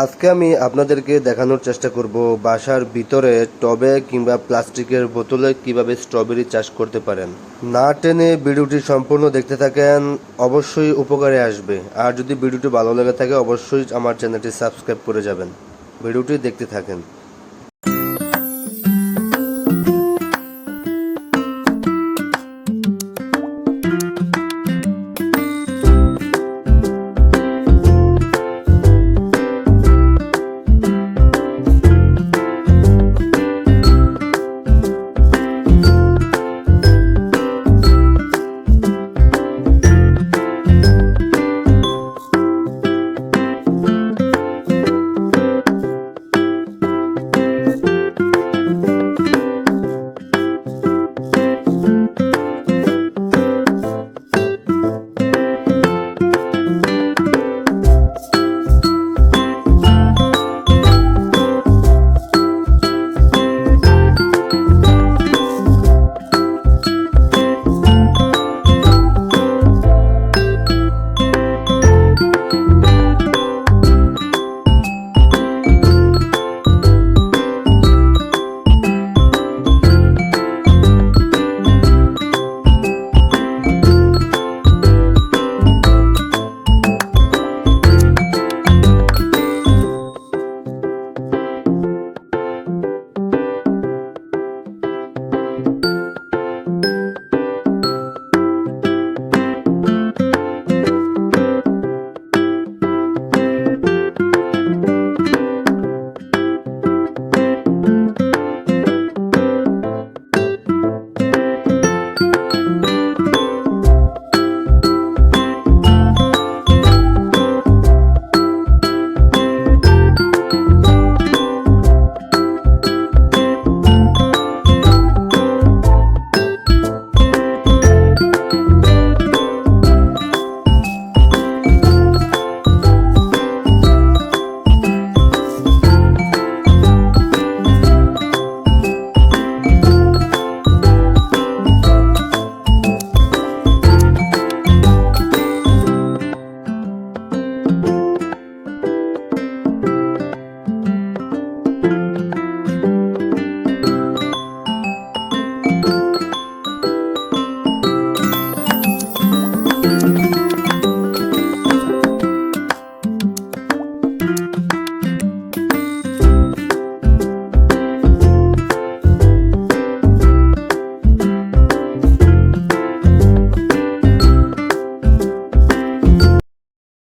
আজকে আমি আপনাদেরকে দেখানোর চেষ্টা করব বাসার ভিতরে টবে কিংবা প্লাস্টিকের বোতলে কীভাবে স্ট্রবেরি চাষ করতে পারেন। না টেনে ভিডিওটি সম্পূর্ণ দেখতে থাকেন, অবশ্যই উপকারে আসবে। আর যদি ভিডিওটি ভালো লেগে থাকে, অবশ্যই আমার চ্যানেলটি সাবস্ক্রাইব করে যাবেন। ভিডিওটি দেখতে থাকেন।